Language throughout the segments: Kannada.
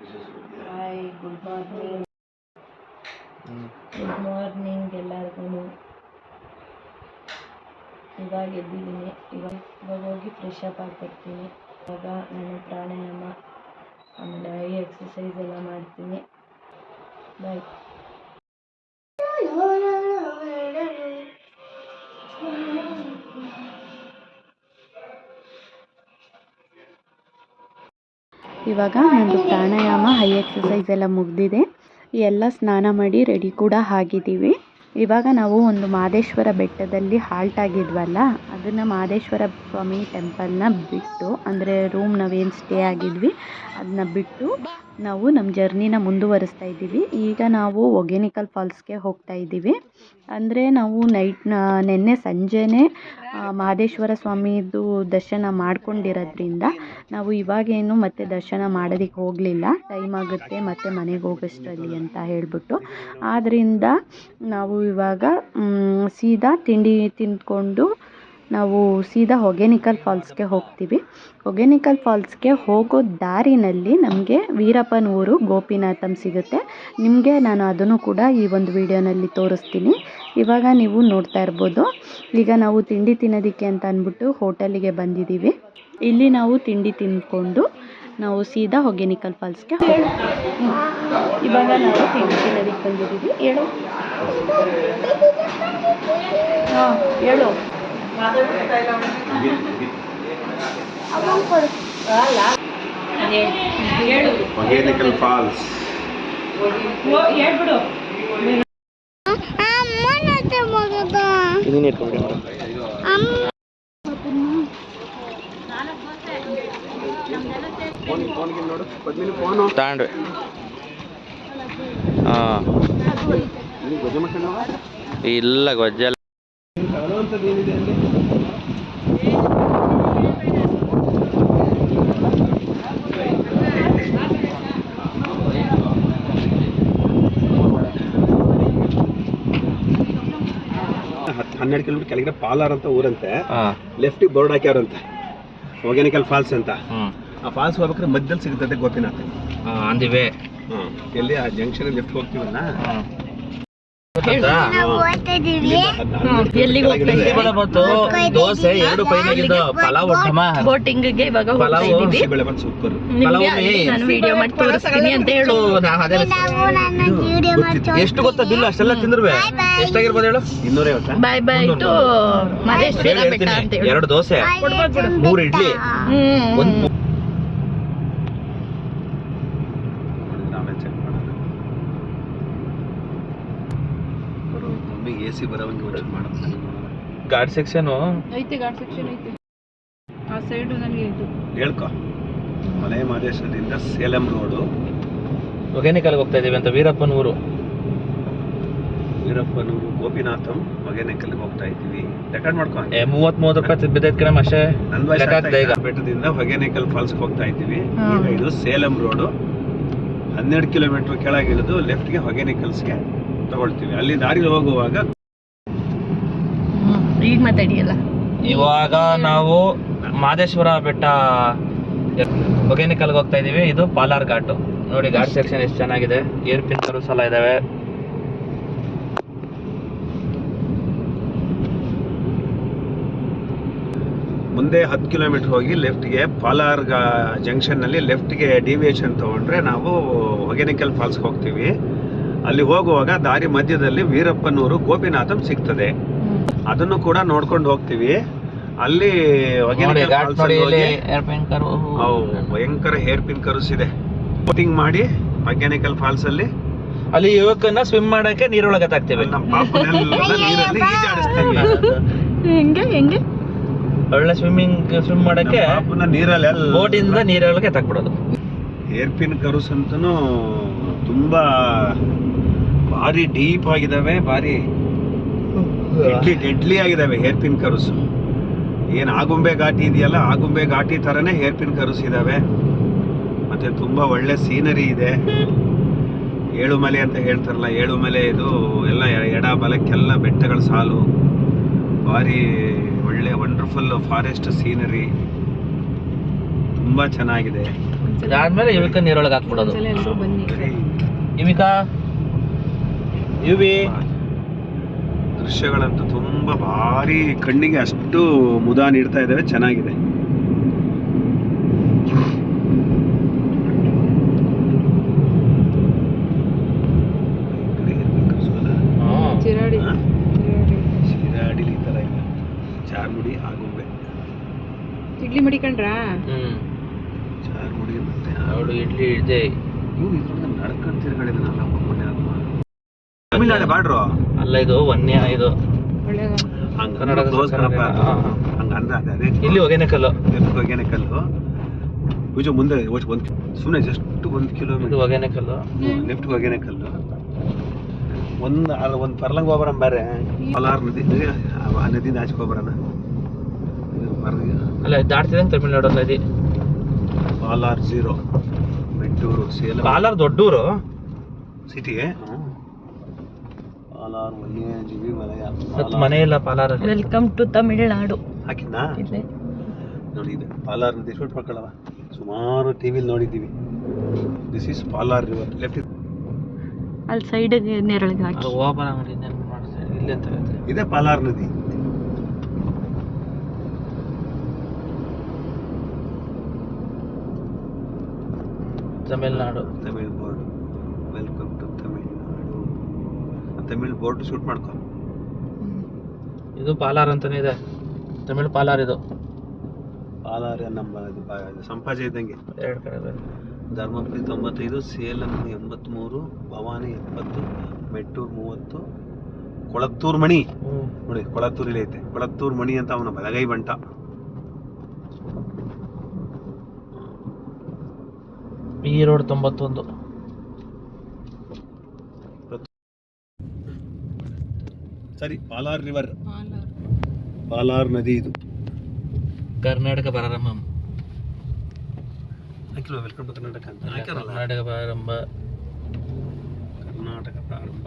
Hi good morning good morning ಎಲ್ಲರಿಗೂ ಇವಾಗ ಎದ್ದಿದ್ದೀನಿ. ಇವಾಗ ಇವಾಗ ಹೋಗಿ ಫ್ರೆಶ್ ಅಪ್ ಆಗಿರ್ತೀನಿ ಇವಾಗ ನಾನು ಪ್ರಾಣಾಯಾಮ ಆಮೇಲೆ ಎಕ್ಸಸೈಸ್ ಎಲ್ಲ ಮಾಡ್ತೀನಿ. ಬಾಯ್ ಇವಾಗ ನಂದು ಪ್ರಾಣಾಯಾಮ ಹೈ ಎಕ್ಸಸೈಸ್ ಎಲ್ಲ ಮುಗಿದಿದೆ. ಎಲ್ಲ ಸ್ನಾನ ಮಾಡಿ ರೆಡಿ ಕೂಡ ಆಗಿದ್ದೀವಿ. ಇವಾಗ ನಾವು ಒಂದು ಮಾದೇಶ್ವರ ಬೆಟ್ಟದಲ್ಲಿ ಹಾಲ್ಟ್ ಆಗಿದ್ವಲ್ಲ, ಅದನ್ನು ಮಾದೇಶ್ವರ ಸ್ವಾಮಿ ಟೆಂಪಲ್ನ ಬಿಟ್ಟು, ಅಂದರೆ ರೂಮ್ ನಾವೇನು ಸ್ಟೇ ಆಗಿದ್ವಿ ಅದನ್ನ ಬಿಟ್ಟು ನಾವು ನಮ್ಮ ಜರ್ನಿನ ಮುಂದುವರಿಸ್ತಾ ಇದ್ದೀವಿ. ಈಗ ನಾವು ಒಗೇನಿಕಲ್ ಫಾಲ್ಸ್ಗೆ ಹೋಗ್ತಾ ಇದ್ದೀವಿ. ಅಂದರೆ ನಾವು ನೈಟ್ ನಿನ್ನೆ ಸಂಜೆನೇ ಮಹದೇಶ್ವರ ಸ್ವಾಮಿದು ದರ್ಶನ ಮಾಡ್ಕೊಂಡಿರೋದ್ರಿಂದ ನಾವು ಇವಾಗೇನು ಮತ್ತೆ ದರ್ಶನ ಮಾಡೋದಕ್ಕೆ ಹೋಗಲಿಲ್ಲ. ಟೈಮ್ ಆಗುತ್ತೆ ಮತ್ತು ಮನೆಗೆ ಹೋಗೋಷ್ಟರಲ್ಲಿ ಅಂತ ಹೇಳಿಬಿಟ್ಟು. ಆದ್ದರಿಂದ ನಾವು ಇವಾಗ ಸೀದಾ ತಿಂಡಿ ತಿಂದ್ಕೊಂಡು ನಾವು ಸೀದಾ ಹೊಗೇನಿಕಲ್ ಫಾಲ್ಸ್ಗೆ ಹೋಗ್ತೀವಿ. ಹೊಗೇನಿಕಲ್ ಫಾಲ್ಸ್ಗೆ ಹೋಗೋ ದಾರಿನಲ್ಲಿ ನಮಗೆ ವೀರಪ್ಪನ ಊರು ಗೋಪಿನಾಥಮ್ ಸಿಗುತ್ತೆ. ನಿಮಗೆ ನಾನು ಅದನ್ನು ಕೂಡ ಈ ಒಂದು ವಿಡಿಯೋನಲ್ಲಿ ತೋರಿಸ್ತೀನಿ. ಇವಾಗ ನೀವು ನೋಡ್ತಾ ಇರ್ಬೋದು. ಈಗ ನಾವು ತಿಂಡಿ ತಿನ್ನೋದಕ್ಕೆ ಅಂತ ಅಂದ್ಬಿಟ್ಟು ಹೋಟೆಲಿಗೆ ಬಂದಿದ್ದೀವಿ. ಇಲ್ಲಿ ನಾವು ತಿಂಡಿ ತಿಂದ್ಕೊಂಡು ನಾವು ಸೀದಾ ಹೊಗೆನಿಕಲ್ ಫಾಲ್ಸ್ಗೆ ಇವಾಗ ನಾವು ತಿಂಡಿ ತಿನ್ನೋದಕ್ಕೆ ಬಂದಿದ್ದೀವಿ. ಹೇಳು. ಹಾಂ, ಹೇಳು. ಫಾಲ್ಸ್ ಹೇಳ್ಬಿಡು ತಗೊಂಡ್ವಿ. ಹಾಂ. ಇಲ್ಲ ಗೊಜ್ಜಲ್ಲ ತಗೊಳ್ಳುವಂಥದ್ದು ಏನಿದೆ ಅಲ್ಲಿ? ಹತ್ತು ಹನ್ನೆರಡು ಕಿಲೋಮೀಟರ್ ಕೆಳಗಡೆ ಪಾಲಾರ್ ಅಂತ ಊರಂತೆ. ಲೆಫ್ಟ್ ಲೆಫ್ಟಿಗೆ ಬೋರ್ಡ್ ಹಾಕ್ಯಾರಂತೆ. ಹೊಗೇನಿಕಲ್ ಫಾಲ್ಸ್ ಅಂತ. ಆ ಫಾಲ್ಸ್ ಹೋಗ್ಬೇಕಾದ್ರೆ ಮಧ್ಯದಲ್ಲಿ ಸಿಗುತ್ತದೆ ಗೋಪಿನಾಥ್. ಹಾಂ ಅಂದಿವೆ ಹಾಂ ಎಲ್ಲಿ ಆ ಜಂಕ್ಷನ್ ಲೆಫ್ಟ್ ಹೋಗ್ತೀವಲ್ಲ? ದೋಸೆ ಎರಡು ಪೈನಾಗಿದ್ದು ಪಲಾವ್ ಒಟ್ಟಮ್ಮ ಬೋಟಿಂಗ್ಗೆ ಇವಾಗ ಪಲಾವ್ ನಾನು ವಿಡಿಯೋ ಮಾಡಿ ತೋರಿಸ್ತೀನಿ ಅಂತ ಹೇಳು. ಎಷ್ಟು ಗೊತ್ತಾ ಬಿಲ್ ಅಷ್ಟೆಲ್ಲ ತಿಂದ್ರುವೆ? ಎಷ್ಟಾಗಿರ್ಬೋದು ಹೇಳು? ಇನ್ನೂರೈವತ್ತ ಬಾಯ್ ಬಾಯ್ ಟು ಮಹದೇಶ್ವರ ಹೇಳಿ ಬೆಟ್ಟ ಅಂತ ಹೇಳ್ತೀನಿ ಎರಡು ದೋಸೆ. ಮೂರು ಇಡ್ಲಿ. ಹ್ಮ್. ಒಂದು ಸಿ ಬರೋವಂಗೆ ಒಂಚೂರು ಮಾಡೋದು ಗಾರ್ಡ್ ಸೆಕ್ಷನು ಐತೆ ಗಾರ್ಡ್ ಸೆಕ್ಷನ್ ಐತೆ. ಆ ಸೈಡು ನನಗೆ ಇದು. ಹೇಳ್ಕೊ. ಮಲೆ ಮಹದೇಶ್ವರದಿಂದ ಸೇಲಂ ರೋಡು. ಹೊಗೇನಿಕಲ್ಗೆ ಹೋಗ್ತಾ ಇದೀವಿ ಅಂತ ವೀರಪ್ಪನ ಊರು. ವೀರಪ್ಪನೂರು ಗೋಪಿನಾಥಂ ಹೊಗೇನೆಕಲ್ಗೆ ಹೋಗ್ತಾ ಇದ್ದೀವಿ. ರೆಕಾರ್ಡ್ ಮಾಡ್ಕೊ ಏ ಮೂವತ್ ಮೂವತ್ತು ರೂಪಾಯಿ ಬಿದ್ದೈತ್ ಆಗ್ತಾ ಈಗ ಬೆಟ್ಟದಿಂದ ಹೊಗೇನೆಕಲ್ ಫಾಲ್ಸ್ಗೆ ಹೋಗ್ತಾ ಇದ್ದೀವಿ. ಈಗ ಇದು ಸೇಲಂ ರೋಡು. ಹನ್ನೆರಡು ಕಿಲೋಮೀಟರ್ ಕೆಳಗಿಳಿದು ಲೆಫ್ಟ್ಗೆ ಹೊಗೇನೆಕಲ್ಸ್ಗೆ ತಗೊಳ್ತೀವಿ. ಅಲ್ಲಿ ದಾರಿಲಿ ಹೋಗುವಾಗ ಈಗ ಮಾತಾಡಿಯಲ್ಲ? ಇವಾಗ ನಾವು ಮಾದೇಶ್ವರ ಬೆಟ್ಟ ಹೊಗೇನಿಕಲ್ಗೆ ಹೋಗ್ತಾ ಇದೀವಿ. ಇದು ಪಾಲಾರ್ ಘಾಟು. ನೋಡಿ ಘಾಟ್ ಸೆಕ್ಷನ್ ಎಷ್ಟು ಚೆನ್ನಾಗಿದೆ. ಏರ್ ಪಿನ್ ಸಲ ಎಲ್ಲ ಇದಾವೆ. ಮುಂದೆ ಹತ್ತು ಕಿಲೋಮೀಟರ್ ಹೋಗಿ ಲೆಫ್ಟ್ಗೆ ಪಾಲಾರ್ ಜಂಕ್ಷನ್ನಲ್ಲಿ ಲೆಫ್ಟ್ಗೆ ಡಿವಿಯೇಷನ್ ತಗೊಂಡ್ರೆ ನಾವು ಹೊಗೇನಿಕಲ್ ಫಾಲ್ಸ್ಗೆ ಹೋಗ್ತೀವಿ. ಅಲ್ಲಿ ಹೋಗುವಾಗ ದಾರಿ ಮಧ್ಯದಲ್ಲಿ ವೀರಪ್ಪನೂರು ಗೋಪಿನಾಥಂ ಸಿಗ್ತದೆ. ಅದನ್ನು ಕೂಡ ನೋಡ್ಕೊಂಡು ಹೋಗ್ತೀವಿ. ಅಲ್ಲಿ ಭಯಂಕರ ಹೇರ್ ಪಿನ್ ಕರುಸ್ ಇದೆ. ಬೋಟಿಂಗ್ ಮಾಡಿ ಮೆಕ್ಯಾನಿಕಲ್ ಫಾಲ್ಸ್ ಅಲ್ಲಿ. ಅಲ್ಲಿ ಯುವಕನ ಸ್ವಿಮ್ ಮಾಡಕ್ಕೆ ನೀರೊಳಗೆ ತಾಕ್ತೇವೆ. ನಮ್ಮ ಪಾಪನೆಲ್ಲ ನೀರಲ್ಲಿ ಈಜಾಡಿಸ್ತೀವಿ ಹೆಂಗೆ ಹೆಂಗೆ? ಒಳ್ಳೆ ಸ್ವಿಮ್ಮಿಂಗ್ ಸ್ವಿಮ್ ಮಾಡಕ್ಕೆ ಪಾಪನ ನೀರಲ್ಲಿ ಬೋಟಿಂದ ನೀರೊಳಗೆ ತಾಕ್ಬಿಡೋದು. ಹೇರ್ ಪಿನ್ ಕರುಸ್ ಅಂತೂ ತುಂಬಾ ಭಾರಿ ಡೀಪ್ ಆಗಿದಾವೆ ಭಾರಿ ಡೆಡ್ಲಿ ಡೆಡ್ಲಿ ಆಗಿದ್ದಾವೆ ಹೇರ್ ಪಿನ್ ಕರುಸ್. ಏನು ಆಗುಂಬೆ ಘಾಟಿ ಇದೆಯಲ್ಲ ಆಗುಂಬೆ ಘಾಟಿ ತರನೇ ಹೇರ್ ಪಿನ್ ಕರುಸ್ ಇದಾವೆ ಮತ್ತೆ ತುಂಬಾ ಒಳ್ಳೆ ಸೀನರಿ ಇದೆ. ಏಳುಮಲೆ ಅಂತ ಹೇಳ್ತಾರಲ್ಲ ಏಳುಮಲೆ ಇದು ಎಲ್ಲ ಎಡ ಬಲಕ್ಕೆಲ್ಲ ಬೆಟ್ಟಗಳ ಸಾಲು. ಭಾರಿ ಒಳ್ಳೆ ವಂಡರ್ಫುಲ್ ಫಾರೆಸ್ಟ್ ಸೀನರಿ ತುಂಬಾ ಚೆನ್ನಾಗಿದೆ. ಇದಾದ್ಮೇಲೆ ಯುವಿಕ ನೀರೊಳಗೆ ಹಾಕ್ಬಿಡೋದು. ಯುವಿಕಾ ಯುವಿ. ದೃಶ್ಯಗಳಂತೂ ತುಂಬಾ ಭಾರಿ ಕಣ್ಣಿಗೆ ಅಷ್ಟು ಮುದ ನೀಡ್ತಾ ಇದ್ದಾವೆ ಚೆನ್ನಾಗಿದೆ. ಶಿರಾಡಿಲಿ ಈ ಥರ ಇಲ್ಲ. ಚಾರ್ಮುಡಿ ಆಗುಂಬೆ ಇಡ್ಲಿ ಮಡಿಕೊಂಡ್ರಾ? ಹ್ಮ್. ಚಾರ್ಮುಡಿ ಮತ್ತೆ ಅವಳು ಇಡ್ಲಿ ಇದೆ ಇವ್ನು ಇದ್ರೊಳಗೆ ನಡ್ಕೊಂಡ್ ತಿರ್ಗಾಡಿದಾನಲ್ಲ ಒಬ್ಬ ಮೊನ್ನೆ ಆತ್ಮ ತಮಿಳ್ನಾಡು ಬಾಡ್ರು ಅಲ್ಲ ಇದು ವನ್ಯ ಇದು ಒಳ್ಳೆ ಹಂಗ ಕನ್ನಡದ ಕ್ಲೋಸ್ ಕಣಪ್ಪ ಹಾ, ಹಾ. ಹಂಗ ಇದು ಅದೇ ಇದು ಇಲ್ಲಿ ಹೊಗೆನೆ ಕಲ್ಲು. ಲೆಫ್ಟ್ ಹೋಗ್ಯಾನೆ ಕಲ್ಲು. ಪೂಜೆ ಮುಂದೆ ಒಂದ್ ಸುಮ್ಮನೆ ಜಸ್ಟ್ ಒಂದು ಕಿಲೋಮೀಟರ್ ಹೊಗೆನೆ ಕಲ್ಲು. ಲೆಫ್ಟ್ ಹೋಗ್ಯಾನೆ ಕಲ್ಲು. ಒಂದ್ ಅಲ್ಲ ಒಂದ್ ಪರ್ಲಂಗ್ ಹೋಗ್ಬರ ಬೇರೆ. ಪಲಾರ್ ನದಿ ಆ ನದಿ ಆಚೆ ಹೋಗ್ಬರಣ. ಅಲ್ಲ ದಾಟ್ತಿದಂಗೆ ತಮಿಳ್ನಾಡು ನದಿ ಪಾಲಾರ್ ಝೀರೋ ಮೆಟ್ಟೂರು ಸೇಲಂ. ಪಾಲಾರ್ ದೊಡ್ಡೂರು? ಸಿಟಿಗೆ ಪಾಲಾರ್ ವನ್ಯಜೀವಿ ವಲಯ ಸತ್ ಮನೆ ಇಲ್ಲ ಪಾಲಾರಲ್ಲಿ ವೆಲ್ಕಮ್ ಟು ತಮಿಳ್ನಾಡು ಹಾಕಿದ್ನಾ? ಇಲ್ಲೇ ಪಾಲಾರ್ ನದಿ ಶೂಟ್ ಮಾಡ್ಕೊಳ್ಳವ ಸುಮಾರು ಟಿವಿಲಿ ನೋಡಿದ್ದೀವಿ. This is Palar river left ಅಲ್ಲಿ ಸೈಡಿಗೆ ನೆರಳಿಗೆ ಹಾಕಿ. ಓಪನ್ ಮಾಡ್ತಾರೆ ಇಲ್ಲಿ ಅಂತ ಹೇಳ್ತಾರೆ ಇದೇ ಪಾಲಾರ್ ನದಿ. Tamil Nadu. Tamil board welcome to Tamil Nadu Tamil board shoot ಮಾಡ್ಕೊ ಇದು ಪಾಲಾರ್ ಅಂತಾನೆ ಇದೆ. ತಮಿಳ್ ಪಾಲಾರ್ ಇದು. ಪಾಲಾರ್ ನಮ್ಮ ಸಂಪಾಜೆ ಇದ್ದಂಗೆ. ಎರಡು ಕಡೆ. ಧರ್ಮಪುರಿ ತೊಂಬತ್ತೈದು ಸೇಲಂ ಎಂಬತ್ತ್ಮೂರು ಭವಾನಿ ಎಪ್ಪತ್ತು ಮೆಟ್ಟೂರು ಮೂವತ್ತು ಕೊಳತ್ತೂರು ಮಣಿ. ನೋಡಿ ಕೊಳತ್ತೂರಲ್ಲಿ ಐತೆ. ಕೊಳತ್ತೂರು ಮಣಿ ಅಂತ ಅವನ ಬಲಗೈ ಬಂಟ. ಈ ರೋಡ್ ತೊಂಬತ್ತೊಂದು. ಸರಿ ಪಾಲಾರ್ ರಿವರ್ ಪಾಲಾರ್ ನದಿ ಇದು ಕರ್ನಾಟಕ ಪ್ರಾರಂಭ ಹಾಕಿಲ್ವ ವೆಲ್ಕಮ್ ಟು ಕರ್ನಾಟಕ ಅಂತ ಹಾಕ್ಯಾರಲ್ಲ ಕರ್ನಾಟಕ ಪ್ರಾರಂಭ ಕರ್ನಾಟಕ ಪ್ರಾರಂಭ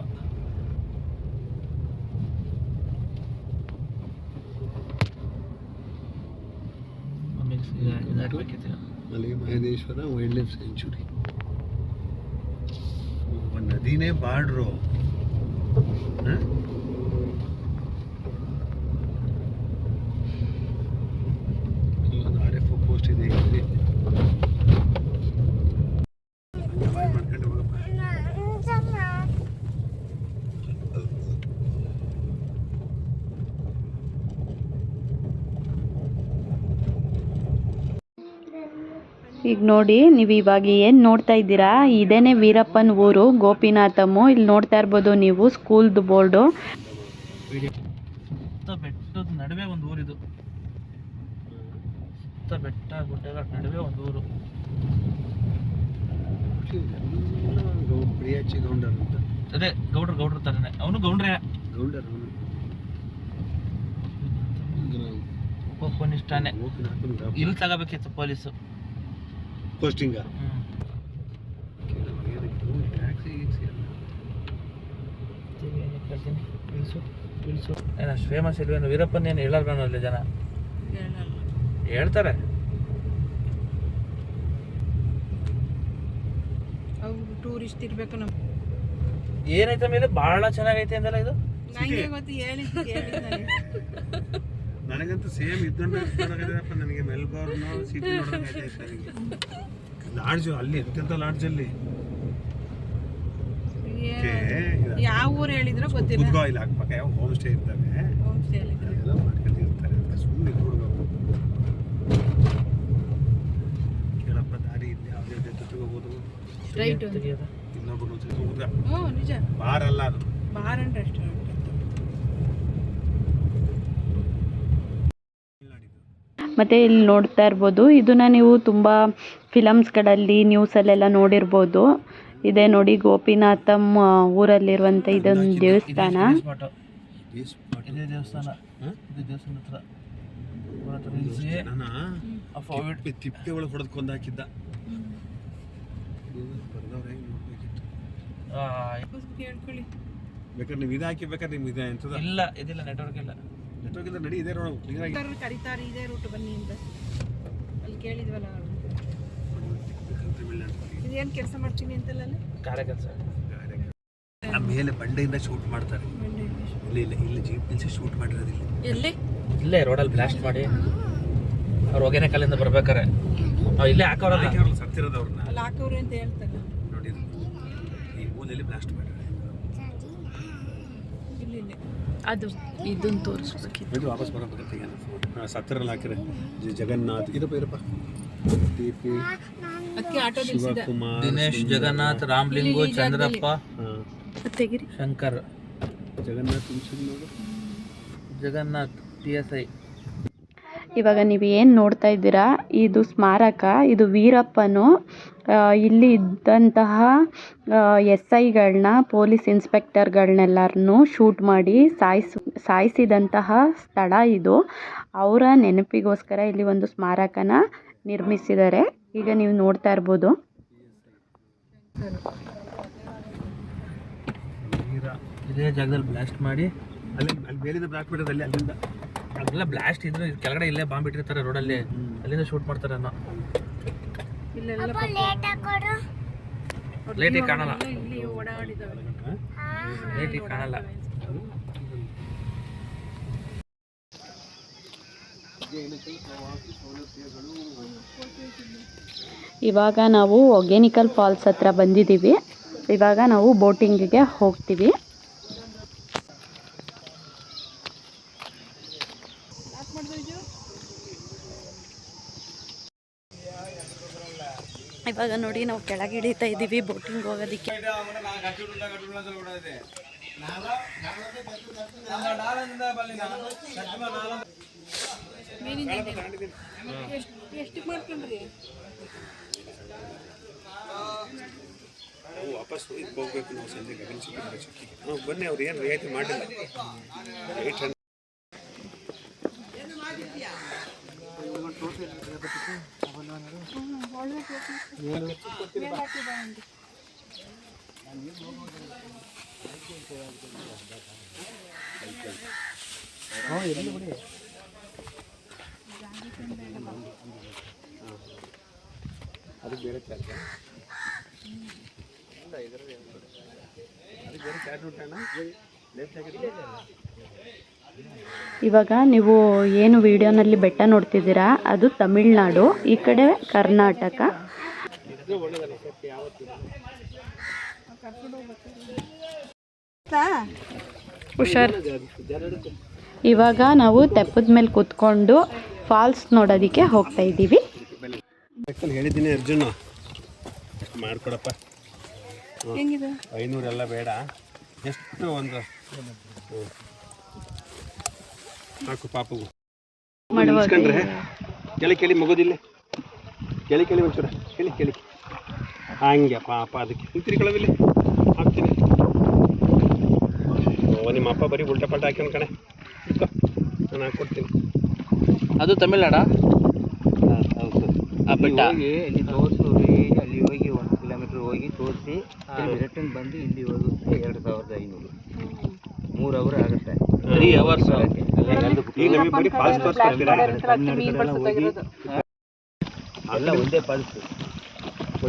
ಇದಾಗ್ಬೇಕಿತ್ತು. Male Mahadeshwara wildlife sanctuary ನದಿನೇ ಬಾಡ್ರು ಇಲ್ಲಿ. ಈಗ ನೋಡಿ ನೀವು ಇವಾಗ ಏನು ನೋಡ್ತಾ ಇದ್ದೀರಾ? ಇದೇನೆ ವೀರಪ್ಪನ ಊರು ಗೋಪಿನಾಥಮ್ಮು. ಇಲ್ಲಿ ನೋಡ್ತಾ ಇರ್ಬೋದು ನೀವು ಸ್ಕೂಲ್ದು ಬೋರ್ಡು ಸುತ್ತ ಬೆಟ್ಟದ ನಡುವೆ ಒಂದು ಊರಿದು ಸುತ್ತ ಗುಡ್ಡಗಳ ನಡುವೆ ಒಂದು ಊರು. ಪ್ರಿಯಾಚಿ ಗೌಂಡರ್ ಅಂತ. ಅದೇ ಗೌಡ್ರು ಗೌಡ್ರು ತರನೇ ಅವನು ಗೌಂಡ್ರೆ. ಗೌಂಡರ್ ಒಪ್ಪನಿಷ್ಠಾನೆ ಇಲ್ಲಿ ತಗೋಬೇಕಿತ್ತು ಪೊಲೀಸು. ಪೋಸ್ಟಿಂಗ. ಏನು ಅಷ್ಟು ಫೇಮಸ್ ಇಲ್ವೇನು ವೀರಪ್ಪನ ಏನು ಹೇಳಲ್ವೇನೋ ಅಲ್ಲಿ ಜನ? ಹೇಳ್ತಾರೆ ಅವ್ರು ಟೂರಿಸ್ಟ್ ಇರ್ಬೇಕು ನಮ್ ಏನೈತೆ ಮೇಲೆ ಬಹಳ ಚೆನ್ನಾಗೈತೆ ಅಂದಲ್ಲ ಇದು? ನಂಗೆ ಗೊತ್ತು ಹೇಳಿ ಹೇಳಿದ್ದಾನೆ ನನಗಂತೂ ಸೇಮ್ ಇದ್ದಂಗೆ ನನಗೆ ಮೆಲ್ಬೋರ್ನ್ ಸಿಟಿ ನನಗೆ. ಲಾಡ್ಜು ಅಲ್ಲಿ ಎಂತೆಂಥ ಲಾಡ್ಜಲ್ಲಿ ಯಾವ ಊರು ಹೇಳಿದ್ರು ಗೊತ್ತಿಲ್ಲ. ಕುದ್ಗೋ ಇಲ್ಲಿ ಹಾಕ್ಬೇಕ. ಯಾವ ಹೋಮ್ ಸ್ಟೇ ಇರ್ತವೆ ಹೋಮ್ ಸ್ಟೇ ಹೇಳಿದ್ರು ಎಲ್ಲ ಮಾಡ್ಕೊಂಡಿರ್ತಾರೆ ಅದಕ್ಕೆ ಸುಮ್ಮನೆ ನೋಡ್ಬೇಕು ಕೇಳಪ್ಪ ದಾರಿ ಇಲ್ಲಿ ಯಾವುದೇ ಜೊತೆ ಹೋಗ್ಬೋದು ರೈಟ್ ತೆಗಿಯೋದು ಇನ್ನೊಬ್ಬರು ಜೊತೆ ಹುಡುಗ ಹ್ಞೂ ನಿಜ. ಬಾರ್ ಅಲ್ಲ ಅದು. ಬಾರ್ ಅಂಡ್ ರೆಸ್ಟೋರೆಂಟ್ ಮತ್ತು ಇಲ್ಲಿ ನೋಡ್ತಾ ಇರ್ಬೋದು ಇದನ್ನ ನೀವು ತುಂಬ ಫಿಲಮ್ಸ್ಗಳಲ್ಲಿ ನ್ಯೂಸಲ್ಲೆಲ್ಲ ನೋಡಿರ್ಬೋದು. ಇದೆ ನೋಡಿ ಗೋಪಿನಾಥಮ್ ಆ, ಊರಲ್ಲಿರುವಂಥ ಇದೊಂದು ದೇವಸ್ಥಾನ. ಇದೇ ದೇವಸ್ಥಾನ ಇದೇ ದೇವಸ್ಥಾನ ಹತ್ರ ಊರ ಹತ್ರ ನಿಲ್ಸಿ, ಜನನ ಆ ಫೋವಿಡ್ ತಿಪ್ಪೆ ತಿಪ್ಪೆ ಒಳಗೆ ಹೊಡೆದು ಕೊಂದಾಕಿದ್ದ ಬರ್ದವ್ರೆ ನೋಡ್ಬೇಕಿತ್ತು ಆ, ಕೇಳ್ಕೊಳ್ಳಿ ಬೇಕಾದ್ರೆ ನೀವು ಇದು ಹಾಕಿ ಬೇಕಾದ್ರೆ ನಿಮ್ಗೆ ಇದೆ ಅಂತದ ಇಲ್ಲ ಇದಿಲ್ಲ ನೆಟ್ವರ್ಕ್ ಇಲ್ಲ. ನೆಟ್ವರ್ಕ್ ಇಲ್ಲ ನಡಿ ಇದೆ ರೋಡ್ ಕ್ಲಿಯರ್ ಆಗಿ. ಕರೀತಾರೆ ಇದೇ ರೂಟ್ ಬನ್ನಿ ಅಂತ. ಅಲ್ಲಿ ಕೇಳಿದ್ವಲ್ಲ ಏನು ಕೆಲಸ ಮಾಡ್ತೀನಿ ಅಂತಲ್ಲ ಅಲ್ಲಿ? ಕಾರ್ಯ ಕೆಲಸ ಆ ಮೇಲೆ ಬಂಡೆಯಿಂದ ಶೂಟ್ ಮಾಡ್ತಾರೆ. ಇಲ್ಲ ಇಲ್ಲ ಇಲ್ಲಿ ಜೀಪ್ ನಿಲ್ಸಿ ಶೂಟ್ ಮಾಡಿರೋದಿಲ್ಲ ಎಲ್ಲಿ? ಇಲ್ಲೇ ರೋಡಲ್ಲಿ ಬ್ಲಾಸ್ಟ್ ಮಾಡಿ. ಅವ್ರು ಹೊಗೆನೆ ಕಾಲಿಂದ ಬರ್ಬೇಕಾರೆ. ನಾವು ಇಲ್ಲೇ ಹಾಕೋರಲ್ಲ. ಅವ್ರು ಸತ್ತಿರೋದವ್ರನ್ನ ಅಲ್ಲಿ ಹಾಕೋರು ಅಂತ ಹೇಳ್ತಾರೆ ನೋಡಿ ಈ ಊರಲ್ಲಿ ಬ್ಲಾಸ್ಟ್ ಮಾಡಿದ್ದಾರೆ ಇಲ್ಲಿ ಇಲ್ಲಿ ಅದು ಇದನ್ನು ತೋರಿಸ್ಬೇಕಿತ್ತು. ಇದು ವಾಪಸ್ ಬರೋಕೆ ಸತ್ತರಲ್ಲಿ ಹಾಕಿದ್ರೆ ಜಗನ್ನಾಥ್ ಇದು ಇರಪ್ಪ. ಟಿ ಪಿ ಅದಕ್ಕೆ ಆಟೋ ನಿಲ್ಸಿದ ಶಿವಕುಮಾರ್ ದಿನೇಶ್ ಜಗನ್ನಾಥ್ ರಾಮಲಿಂಗು ಚಂದ್ರಪ್ಪ. ಹಾ. ತೆಗಿರಿ. Shankar. Jagannath Jagannath T S I. ಇವಾಗ ನೀವು ಏನು ನೋಡ್ತಾ ಇದ್ದೀರಾ? ಇದು ಸ್ಮಾರಕ, ಇದು ವೀರಪ್ಪನು ಇಲ್ಲಿ ಇದ್ದಂತಹ ಎಸ್ ಐಗಳನ್ನ ಪೊಲೀಸ್ ಇನ್ಸ್ಪೆಕ್ಟರ್ಗಳನ್ನೆಲ್ಲರನ್ನೂ ಶೂಟ್ ಮಾಡಿ ಸಾಯಿಸ್, ಸಾಯಿಸಿದಂತಹ ಸ್ಥಳ ಇದು. ಅವರ ನೆನಪಿಗೋಸ್ಕರ ಇಲ್ಲಿ ಒಂದು ಸ್ಮಾರಕನ ನಿರ್ಮಿಸಿದ್ದಾರೆ. ಈಗ ನೀವು ನೋಡ್ತಾ ಇರ್ಬೋದು. ಇದೇ ಜಾಗದಲ್ಲಿ ಬ್ಲಾಸ್ಟ್ ಮಾಡಿ, ಅಲ್ಲಿ ಅಲ್ಲಿ ಬ್ಲಾಸ್ಟ್ ಮಾಡಿದ್ರೆ ಅಲ್ಲಿ ಅಲ್ಲಿಂದ ಅಲ್ಲೆಲ್ಲ ಬ್ಲಾಸ್ಟ್ ಇದ್ರೆ ಇದ್ ಕೆಳಗಡೆ ಇಲ್ಲೇ ಬಾಂಬ್ ಇಟ್ಟಿರ್ತಾರೆ ರೋಡಲ್ಲಿ ಅಲ್ಲಿಂದ ಶೂಟ್ ಮಾಡ್ತಾರೆ ಅನ್ನೋ. ಇಲ್ಲೆಲ್ಲ ಲೇಟಿಗೆ ಕಾಣಲ್ಲ. ಇಲ್ಲಿ ಓಡಾಡಿದಾವೆ. ಲೇಟಿಗೆ ಕಾಣಲ್ಲ. ಇವಾಗ ನಾವು ಒಗೆನಿಕಲ್ ಫಾಲ್ಸ್ ಹತ್ರ ಬಂದಿದ್ದೀವಿ. ಇವಾಗ ನಾವು ಬೋಟಿಂಗಿಗೆ ಹೋಗ್ತೀವಿ. ಇವಾಗ ನೋಡಿ ನಾವು ಕೆಳಗೆ ಹಿಡಿತಾ ಇದ್ದೀವಿ ಬೋಟಿಂಗ್ ಹೋಗೋದಕ್ಕೆ. ನಾವು ವಾಪಸ್ ಇದಕ್ಕೆ ಹೋಗ್ಬೇಕು ನಾವು ಸಂಜೆ ಗಗನ ಚುಕ್ಕಿ ಚುಕ್ಕಿಗೆ ನಾವು ಬನ್ನಿ ಅವ್ರು ಏನು ರಿಯಾಯಿತಿ ಮಾಡಿಲ್ಲ. ಏಯ್ಟ್ ಹಂಡ್ರೆಡ್ ಅದು ಬೇರೆ ಚಾರ್ಜ್ ಅದು ಬೇರೆ ಚಾರ್ಜ್ ಉಂಟಣ್ಣ ಲೇಟ್ ಆಗಿದೆ ಇವಾಗ ನೀವು ಏನು ವಿಡಿಯೋನಲ್ಲಿ ಬೆಟ್ಟ ನೋಡ್ತಿದ್ದೀರಾ ಅದು ತಮಿಳ್ನಾಡು ಈ ಕಡೆ ಕರ್ನಾಟಕ. ಹುಷಾರ್. ಇವಾಗ ನಾವು ತೆಪ್ಪದ ಮೇಲೆ ಕೂತ್ಕೊಂಡು ಫಾಲ್ಸ್ ನೋಡೋದಕ್ಕೆ ಹೋಗ್ತಾ ಇದ್ದೀವಿ. ಹೇಳಿದ್ದೀನಿ ಅರ್ಜುನ. ಮಾಡ್ಕೊಡಪ್ಪ. ಐನೂರೆಲ್ಲ ಬೇಡ. ಎಷ್ಟು ಒಂದು ಹ್ಮ್. ಪಾಪವು. ಇಸ್ಕೊಂಡ್ರೆ ಕೆಳಿ ಕೆಳಿ ಮಗೋದಿಲ್ಲ ಕೆಳಿ ಕೆಳಿ ಒಂಚೂರ. ಕೆಳಿ ಕೆಳಿ. ಹಂಗೆ ಪಾಪ ಅದಕ್ಕೆ. ತಿರ್ಕೊಳ್ಳೋದಿಲ್ಲ ಹಾಕ್ತೀನಿ. ಓ ನಿಮ್ಮ ಅಪ್ಪ ಬರೀ ಉಲ್ಟಾ ಪಲ್ಟ ಹಾಕ್ಯಾನ ಕಣೆ. ನಾನು ಹಾಕ್ಕೊಡ್ತೀನಿ ಅದು ತಮಿಳ್ನಾಡ? ಹೌದು. ಆ ಬೆಟ್ಟ? ಹೋಗಿ ಅಲ್ಲಿ ತೋರಿಸಿ ಅಲ್ಲಿ ಹೋಗಿ ಒಂದು ಕಿಲೋಮೀಟ್ರ್ ಹೋಗಿ ತೋರಿಸಿ ರಿಟರ್ನ್ ಬಂದು ಇಲ್ಲಿ ಹೋಗುತ್ತೆ ಎರಡು ಸಾವಿರದ ಐನೂರು. ಮೂರು ಅವರ್ ಆಗುತ್ತೆ. ತ್ರೀ ಅವರ್ಸ್ ಈಗ ಎಲ್ಲ ಒಂದೇ ಫಾಲ್ಸ್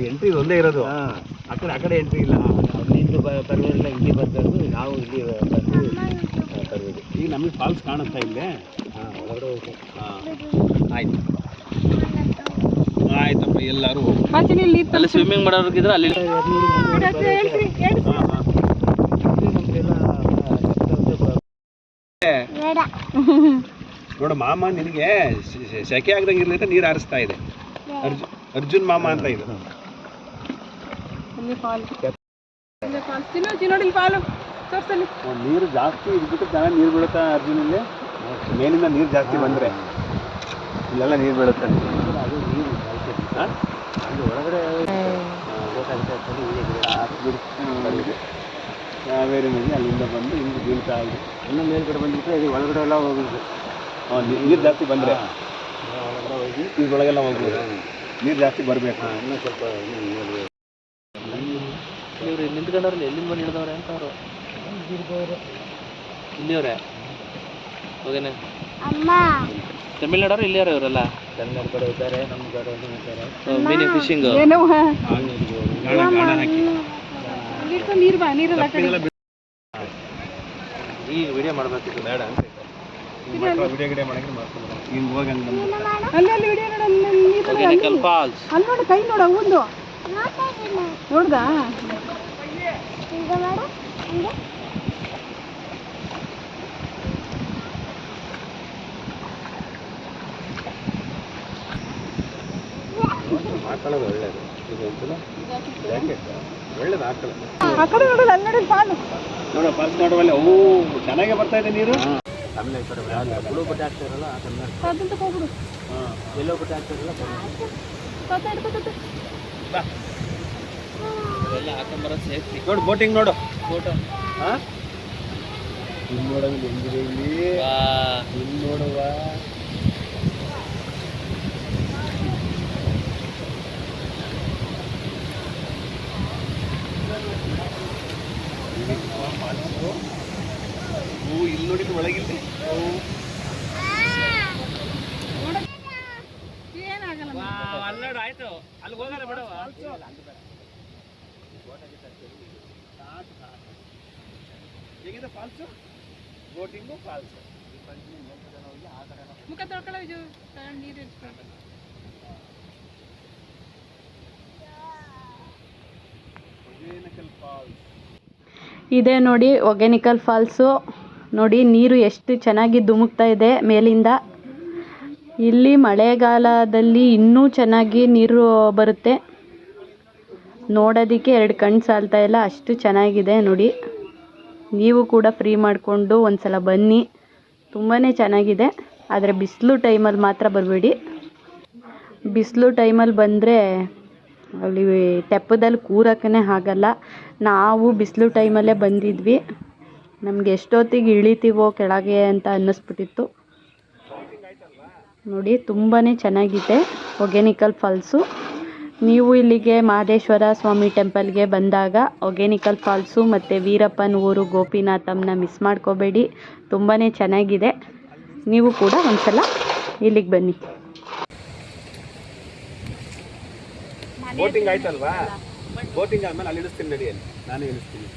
ಎಂಟ್ರಿ ಒಂದೇ ಇರೋದು? ಆ ಕಡೆ ಆ ಕಡೆ ಎಂಟ್ರಿ ಇಲ್ಲ. ಅಲ್ಲಿಂದ ಪರವಾಗಿಲ್ಲ ಇಲ್ಲಿ ಬರ್ಬಾರ್ದು ನಾವು ಇಲ್ಲಿ ಬಂದು ಬರುವುದು ಈಗ ನಮಗೆ ಫಾಲ್ಸ್ ಕಾಣುತ್ತಾ ಇಲ್ಲೇ? ಹಾಂ ಒಳಗಡೆ ಹೋಗಿ ಹಾಂ. ಆಯ್ತು. ಆಯ್ತಪ್ಪ ಎಲ್ಲರೂ ಹೋಗಿ ಅಲ್ಲಿ ಸ್ವಿಮ್ಮಿಂಗ್ ಮಾಡೋರ್ಗಿದ್ರೆ ಅಲ್ಲಿ ಹಾಂ ಹಾಂ ನೋಡು ಮಾಮ ನಿನಗೆ ಸೆಕೆ ಆಗದಂಗೆ ಇರಲಿ ಅಂತ ನೀರು ಹಾರಿಸ್ತಾ ಇದೆ. ಅರ್ಜುನ್ ಅರ್ಜುನ್ ಮಾಮ ಅಂತ ಇದು. ನೀರು ಜಾಸ್ತಿ ಇದ್ಬಿಟ್ಟು ಚೆನ್ನಾಗಿ ನೀರು ಬೀಳುತ್ತಾ ಅರ್ಜುನಲ್ಲಿ ಮೇಲಿಂದ ನೀರು ಜಾಸ್ತಿ ಬಂದ್ರೆ. ಇಲ್ಲೆಲ್ಲ ನೀರು ಬೀಳುತ್ತೆ. ಅದು ನೀರು ಒಳಗಡೆ ಬೇಕಾಗುತ್ತೆ ಅಂತಂದು ಇಲ್ಲೇ ಗಿಡ ಕಾವೇರಿ ನದಿ ಅಲ್ಲಿಂದ ಬಂದು ಹಿಂಗೆ ಬೀಳ್ತಾ ಇದೆ. ಇನ್ನೂ ಮೇಲ್ಗಡೆ ಬಂದ್ಬಿಟ್ರೆ ಇದು ಒಳಗಡೆ ಎಲ್ಲ ಹೋಗುತ್ತೆ ನೀರು ಜಾಸ್ತಿ ಬಂದರೆ? ಒಳಗಡೆ ಹೋಗಿ ಇದ್ರೊಳಗೆಲ್ಲ ಹೋಗ್ಬೋದು ನೀರು ಜಾಸ್ತಿ ಬರಬೇಕು. ಇನ್ನೂ ಸ್ವಲ್ಪ ಇವ್ರು ನಿಂತ್ಕೊಂಡವ್ರಲ್ಲಿ ಎಲ್ಲಿಂದ ಬಂದು ಹಿಡಿದವ್ರೆ ಅಂತ ಅವರು. ಇಲ್ಲಿಯವ್ರೆ ಹೋಗೇನೆ. ತಮಿಳ್ನಾಡವ್ರು ಇಲ್ಲಿಯವ್ರೆ ಇವರೆಲ್ಲ? ತಮಿಳ್ನಾಡು ಕಡೆ ಇದ್ದಾರೆ ನಮ್ಮ ಕಡೆ ಇದ್ದಾರೆ. ಮೀನಿಂಗ್ ಫಿಶಿಂಗ್ ಹಾಕಿ ನೀರು ಬಾ ನೀರಲ್ಲ ಕಡೆ. ಈಗ ವಿಡಿಯೋ ಮಾಡಬೇಕಿತ್ತು. ಬೇಡ ಅಂತ. ವಿಡಿಯೋ ಗಿಡಿಯೋ ಮಾಡಂಗಿದ್ರೆ ಮಾಡ್ಕೊಂಡು ಹಿಂಗೆ ಹೋಗಿ ಹಂಗೆ ಬಂದ್ಬಿಡ್ತಾರೆ. ಅಲ್ಲಿ ಅಲ್ಲಿ ವಿಡಿಯೋ ನೋಡು ಅಲ್ಲಿ ನೀರು ಒಗ್ಯಾನಿಕಲ್ ಫಾಲ್ಸ್ ಅಲ್ಲಿ. ನೋಡು ಕೈ ನೋಡು ಒಂದು ನೋಡ್ದಾ? ಮಾತಾಡೋದು ಒಳ್ಳೇದು. ಒಳ್ಳೇದು ಹಾಕೊಳ್ಳೋದು ಆ ಕಡೆ ನೋಡಲ್ಲ ಅಲ್ಲಿ ನೋಡಿ ನೋಡುವಲ್ಲಿ ಓ ಚೆನ್ನಾಗೆ ಬರ್ತಾ ಇದೆ ನೀರು. ಆಮೇಲೆ ಈ ಕಡೆ ಬ್ಲೂ ಬಟ್ಟೆ ಹಾಕ್ತಾರಲ್ಲ ಅದಂತ ಹೋಗ್ಬಿಡು ಎಲ್ಲೋ ಬಟ್ಟೆ ಹಾಕ್ತಿರಲ್ಲ. ಎಲ್ಲ ಹಾಕೊಂಬರೋ ಸೇಫ್ಟಿ. ನೋಡು ಬೋಟಿಂಗ್ ನೋಡು. ಫೋಟೋ ಹಾ? ಇಲ್ಲಿ ನೋಡಂಗೆ ಹೆಂಗಿದೆ ಇಲ್ಲಿ? ಇಲ್ಲಿ ನೋಡುವ. ಓ ಇಲ್ಲಿ ನೋಡಿದ್ದು ಒಳಗಿಲ್ಲಿ. ಏನಾಗಲ್ಲ ಆಯ್ತು. ಅಲ್ಲಿ ಹೋಗಲ್ಲ ಬಿಡವ ಹೇಗಿದೆ ಫಾಲ್ಸು ಬೋಟಿಂಗು ಫಾಲ್ಸು ಮುಖ ತೊಳ್ಕೊಳ್ಳೋ ಇದು ನೀರು ಇಟ್ಕೊಂಡು ಫಾಲ್ಸ್ ಇದೇ ನೋಡಿ ಒಗ್ಯಾನಿಕಲ್ ಫಾಲ್ಸು ನೋಡಿ, ನೀರು ಎಷ್ಟು ಚೆನ್ನಾಗಿ ಧುಮುಕ್ತಾ ಇದೆ ಮೇಲಿಂದ. ಇಲ್ಲಿ ಮಳೆಗಾಲದಲ್ಲಿ ಇನ್ನೂ ಚೆನ್ನಾಗಿ ನೀರು ಬರುತ್ತೆ. ನೋಡೋದಕ್ಕೆ ಎರಡು ಕಣ್ಣು ಸಾಲ್ತಾ ಇಲ್ಲ, ಅಷ್ಟು ಚೆನ್ನಾಗಿದೆ ನೋಡಿ. ನೀವು ಕೂಡ ಫ್ರೀ ಮಾಡಿಕೊಂಡು ಒಂದು ಸಲ ಬನ್ನಿ. ತುಂಬಾ ಚೆನ್ನಾಗಿದೆ, ಆದರೆ ಬಿಸಿಲು ಟೈಮಲ್ಲಿ ಮಾತ್ರ ಬರಬೇಡಿ. ಬಿಸಿಲು ಟೈಮಲ್ಲಿ ಬಂದರೆ ಅಲ್ಲಿ ತೆಪ್ಪದಲ್ಲಿ ಕೂರಕ್ಕೇ ಆಗಲ್ಲ. ನಾವು ಬಿಸಿಲು ಟೈಮಲ್ಲೇ ಬಂದಿದ್ವಿ. ನಮಗೆ ಎಷ್ಟೊತ್ತಿಗೆ ಇಳಿತೀವೋ ಕೆಳಗೆ ಅಂತ ಅನ್ನಿಸ್ಬಿಟ್ಟಿತ್ತು. ನೋಡಿ ತುಂಬಾ ಚೆನ್ನಾಗಿದೆ ಹೊಗೆನಿಕಲ್ ಫಾಲ್ಸು ನೀವು ಇಲ್ಲಿಗೆ ಮಹದೇಶ್ವರ ಸ್ವಾಮಿ ಟೆಂಪಲ್ಗೆ ಬಂದಾಗ ಹೊಗೆನಿಕಲ್ ಫಾಲ್ಸು ಮತ್ತು ವೀರಪ್ಪನ ಊರು ಗೋಪಿನಾಥಮ್ನ ಮಿಸ್ ಮಾಡ್ಕೋಬೇಡಿ. ತುಂಬಾ ಚೆನ್ನಾಗಿದೆ. ನೀವು ಕೂಡ ಒಂದ್ಸಲ ಇಲ್ಲಿಗೆ ಬನ್ನಿ. ಬೋಟಿಂಗ್ ಆಯ್ತಲ್ವಾ? ಬೋಟಿಂಗ್ ಆದ್ಮೇಲೆ ಅಲ್ಲಿ ಇಳಿಸ್ತೀನಿ ನಡಿ ಅಲ್ಲಿ. ನಾನು ಇಳಿಸ್ತೀನಿ.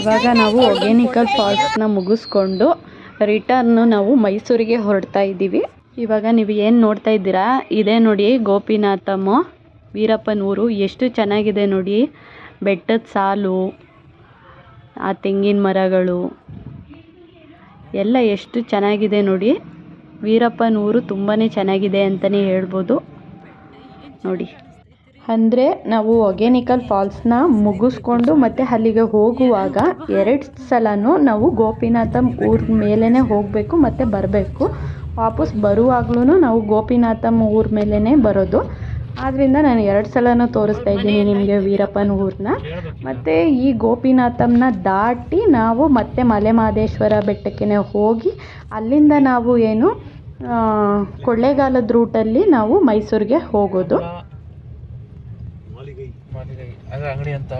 ಇವಾಗ ನಾವು ಒಗ್ಯಾನಿಕಲ್ ಫಾಲ್ಸ್ನ ಮುಗಿಸ್ಕೊಂಡು ರಿಟರ್ನ್ ನಾವು ಮೈಸೂರಿಗೆ ಹೊರಡ್ತಾ ಇದ್ದೀವಿ. ಇವಾಗ ನೀವು ಏನು ನೋಡ್ತಾ ಇದ್ದೀರಾ? ಇದೇ ನೋಡಿ ಗೋಪಿನಾಥಮ್ಮ ವೀರಪ್ಪನ ಊರು ಎಷ್ಟು ಚೆನ್ನಾಗಿದೆ ನೋಡಿ. ಬೆಟ್ಟದ ಸಾಲು ಆ ತೆಂಗಿನ ಮರಗಳು. ಎಲ್ಲ ಎಷ್ಟು ಚೆನ್ನಾಗಿದೆ ನೋಡಿ. ವೀರಪ್ಪನ ಊರು ತುಂಬಾ ಚೆನ್ನಾಗಿದೆ ಅಂತಲೇ ಹೇಳ್ಬೋದು. ನೋಡಿ. ಅಂದರೆ ನಾವು ಒಗ್ಯಾನಿಕಲ್ ಫಾಲ್ಸ್ನ ಮುಗಿಸ್ಕೊಂಡು ಮತ್ತು ಅಲ್ಲಿಗೆ ಹೋಗುವಾಗ ಎರಡು ಸಲನೂ ನಾವು ಗೋಪಿನಾಥಮ್ ಊರ ಮೇಲೇ ಹೋಗಬೇಕು ಮತ್ತು ಬರಬೇಕು. ವಾಪಸ್ ಬರುವಾಗ್ಲೂ ನಾವು ಗೋಪಿನಾಥಮ್ ಊರ ಮೇಲೇ ಬರೋದು. ಆದ್ದರಿಂದ ನಾನು ಎರಡು ಸಲನೂ ತೋರಿಸ್ತಾ ಇದ್ದೀನಿ ನಿಮಗೆ ವೀರಪ್ಪನ ಊರನ್ನ ಮತ್ತು ಈ ಗೋಪಿನಾಥಂನ ದಾಟಿ ನಾವು ಮತ್ತೆ ಮಲೆ ಮಹದೇಶ್ವರ ಬೆಟ್ಟಕ್ಕೆ ಹೋಗಿ ಅಲ್ಲಿಂದ ನಾವು ಏನು ಕೊಳ್ಳೇಗಾಲದ ರೂಟಲ್ಲಿ ನಾವು ಮೈಸೂರಿಗೆ ಹೋಗೋದು ಮಾಲಿಗೈ ಮಾಲಿಗೈ ಅದ್ರ ಅಂಗಡಿ ಅಂತ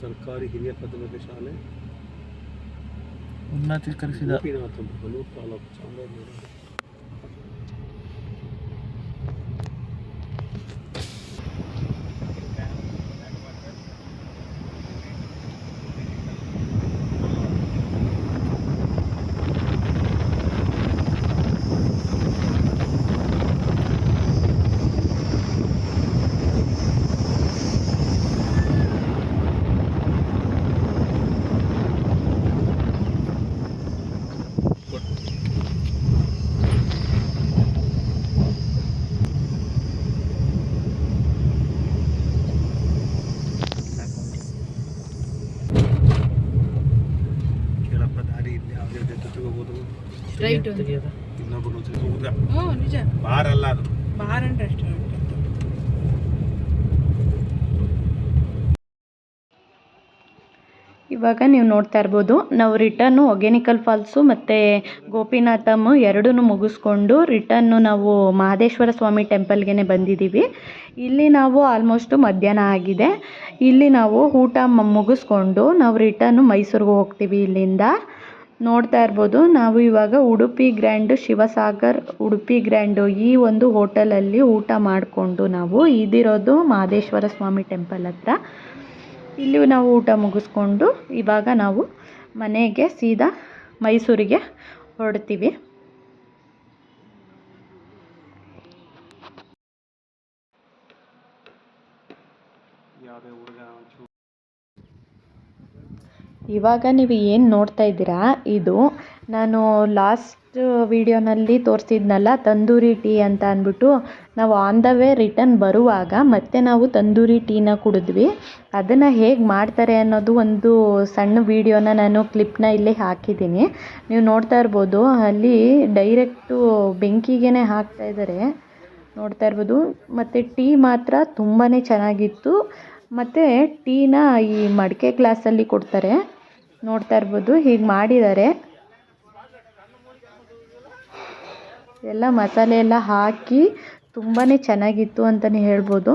ಸರ್ಕಾರಿ ಹಿರಿಯ ಪ್ರಾಥಮಿಕ ಶಾಲೆ ಉನ್ನತೀಕರಿಸಿದ ಗೋಪಿನಾಥ ಬನೂರು ತಾಲೂಕು ಚಾಮರಾಜನಗರ ರೈಟ್ ಇನ್ನೊಬ್ಬರು ಹೋಗುದ ಹ್ಞೂ ನಿಜ. ಬಾರ್ ಅಲ್ಲ ಅದು. ಬಾರ್ ಅಂಡ್ ರೆಸ್ಟೋರೆಂಟ್ ಇವಾಗ ನೀವು ನೋಡ್ತಾ ಇರ್ಬೋದು ನಾವು ರಿಟರ್ನು ಒಗೇನಿಕಲ್ ಫಾಲ್ಸು ಮತ್ತು ಗೋಪಿನಾಥಮ್ ಎರಡೂ ಮುಗಿಸ್ಕೊಂಡು ರಿಟರ್ನು ನಾವು ಮಹದೇಶ್ವರ ಸ್ವಾಮಿ ಟೆಂಪಲ್ಗೆ ಬಂದಿದ್ದೀವಿ. ಇಲ್ಲಿ ನಾವು ಆಲ್ಮೋಸ್ಟು ಮಧ್ಯಾಹ್ನ ಆಗಿದೆ. ಇಲ್ಲಿ ನಾವು ಊಟ ಮುಗಿಸ್ಕೊಂಡು ನಾವು ರಿಟರ್ನು ಮೈಸೂರಿಗೆ ಹೋಗ್ತೀವಿ ಇಲ್ಲಿಂದ. ನೋಡ್ತಾ ಇರ್ಬೋದು. ನಾವು ಇವಾಗ ಉಡುಪಿ ಗ್ರ್ಯಾಂಡ್ ಶಿವಸಾಗರ್, ಉಡುಪಿ ಗ್ರ್ಯಾಂಡು ಈ ಒಂದು ಹೋಟೆಲಲ್ಲಿ ಊಟ ಮಾಡಿಕೊಂಡು ನಾವು ಇದಿರೋದು ಮಹದೇಶ್ವರ ಸ್ವಾಮಿ ಟೆಂಪಲ್ ಹತ್ರ. ಇಲ್ಲಿ ನಾವು ಊಟ ಮುಗಿಸ್ಕೊಂಡು ಇವಾಗ ನಾವು ಮನೆಗೆ ಸೀದಾ ಮೈಸೂರಿಗೆ ಹೊರಡ್ತೀವಿ. ಇವಾಗ ನೀವು ಏನು ನೋಡ್ತಾ ಇದ್ದೀರಾ? ಇದು ನಾನು ಲಾಸ್ಟ್ ವಿಡಿಯೋನಲ್ಲಿ ತೋರಿಸಿದ್ನಲ್ಲ, ತಂದೂರಿ ಟೀ ಅಂತ ಅಂದ್ಬಿಟ್ಟು, ನಾವು ಆನ್ ದ ವೇ ರಿಟರ್ನ್ ಬರುವಾಗ ಮತ್ತೆ ನಾವು ತಂದೂರಿ ಟೀನ ಕುಡಿದ್ವಿ. ಅದನ್ನು ಹೇಗೆ ಮಾಡ್ತಾರೆ ಅನ್ನೋದು ಒಂದು ಸಣ್ಣ ವಿಡಿಯೋನ ನಾನು ಕ್ಲಿಪ್ನ ಇಲ್ಲಿ ಹಾಕಿದ್ದೀನಿ. ನೀವು ನೋಡ್ತಾ ಇರ್ಬೋದು, ಅಲ್ಲಿ ಡೈರೆಕ್ಟು ಬೆಂಕಿಗೆ ಹಾಕ್ತಾ ಇದ್ದಾರೆ. ನೋಡ್ತಾ ಇರ್ಬೋದು, ಮತ್ತು ಟೀ ಮಾತ್ರ ತುಂಬಾ ಚೆನ್ನಾಗಿತ್ತು. ಮತ್ತು ಟೀನ ಈ ಮಡಿಕೆ ಗ್ಲಾಸಲ್ಲಿ ಕೊಡ್ತಾರೆ. ನೋಡ್ತಾ ಇರ್ಬೋದು, ಹೀಗೆ ಮಾಡಿದ್ದಾರೆ. ಎಲ್ಲ ಮಸಾಲೆ ಎಲ್ಲ ಹಾಕಿ ತುಂಬಾ ಚೆನ್ನಾಗಿತ್ತು ಅಂತಲೇ ಹೇಳ್ಬೋದು.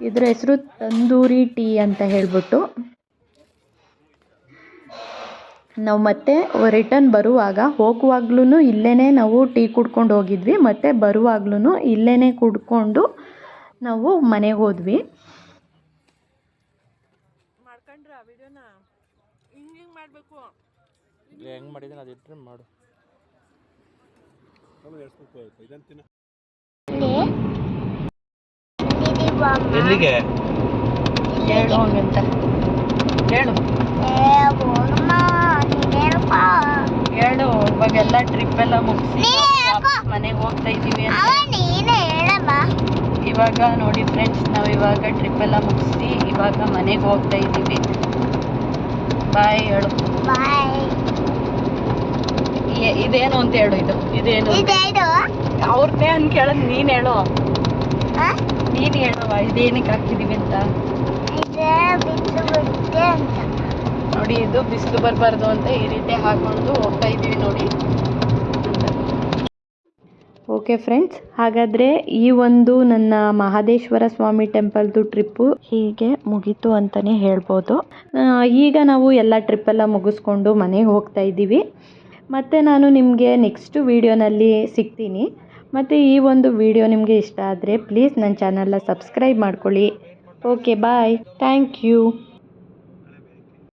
ಇದರ ಹೆಸರು ತಂದೂರಿ ಟೀ ಅಂತ ಹೇಳ್ಬಿಟ್ಟು. ನಾವು ಮತ್ತೆ ರಿಟರ್ನ್ ಬರುವಾಗ ಹೋಗುವಾಗ್ಲೂ ಇಲ್ಲೇ ನಾವು ಟೀ ಕುಡ್ಕೊಂಡು ಹೋಗಿದ್ವಿ, ಮತ್ತು ಬರುವಾಗ್ಲೂ ಇಲ್ಲೇ ಕುಡ್ಕೊಂಡು ನಾವು ಮನೆಗೆ ಹೋದ್ವಿ. ಹೆಂಗೆ ಮಾಡಿದ್ದೀನಿ ಅದು ಇಟ್ಟರೆ ಮಾಡು. ಎಲ್ಲಿಗೆ? ಹೇಳು ಹಂಗಂತ. ಹೇಳು. ಹೇಳು ಇವಾಗೆಲ್ಲ ಟ್ರಿಪ್ ಎಲ್ಲ ಮುಗಿಸಿ ಮನೆಗೆ ಹೋಗ್ತಾ ಇದ್ದೀವಿ ಇವಾಗ ನೋಡಿ ಫ್ರೆಂಡ್ಸ್ ನಾವು ಇವಾಗ ಟ್ರಿಪ್ ಎಲ್ಲ ಮುಗಿಸಿ ಇವಾಗ ಮನೆಗೆ ಹೋಗ್ತಾ ಇದ್ದೀವಿ ಬಾಯ್ ಹೇಳು. ಏ- ಇದೇನು ಅಂತ ಹೇಳು ಇದು. ಇದೇನು? ಅವ್ರನ್ನೇ ಅನ್ ಕೇಳದ್ ನೀನು ಹೇಳು. ನೀನು ಹೇಳುವ ಇದೇನಕ್ಕೆ ಹಾಕಿದೀವಿ ಅಂತ. ನೋಡಿ ಇದು ಬಿಸಿಲು ಬರಬಾರ್ದು ಅಂತ ಈ ರೀತಿ ಹಾಕೊಂಡು ಹೋಗ್ತಾ ಇದ್ದೀವಿ ನೋಡಿ. ಓಕೆ ಫ್ರೆಂಡ್ಸ್ ಹಾಗಾದರೆ ಈ ಒಂದು ನನ್ನ ಮಹದೇಶ್ವರ ಸ್ವಾಮಿ ಟೆಂಪಲ್ದು ಟ್ರಿಪ್ಪು ಹೀಗೆ ಮುಗೀತು ಅಂತಲೇ ಹೇಳ್ಬೋದು. ಈಗ ನಾವು ಎಲ್ಲ ಟ್ರಿಪ್ಪೆಲ್ಲ ಮುಗಿಸ್ಕೊಂಡು ಮನೆಗೆ ಹೋಗ್ತಾ ಇದ್ದೀವಿ ಮತ್ತು ನಾನು ನಿಮಗೆ ನೆಕ್ಸ್ಟ್ ವೀಡಿಯೋನಲ್ಲಿ ಸಿಗ್ತೀನಿ. ಮತ್ತು ಈ ಒಂದು ವಿಡಿಯೋ ನಿಮಗೆ ಇಷ್ಟ ಆದರೆ ಪ್ಲೀಸ್ ನನ್ನ ಚಾನಲ್ನ ಸಬ್ಸ್ಕ್ರೈಬ್ ಮಾಡ್ಕೊಳ್ಳಿ. Okay bye thank you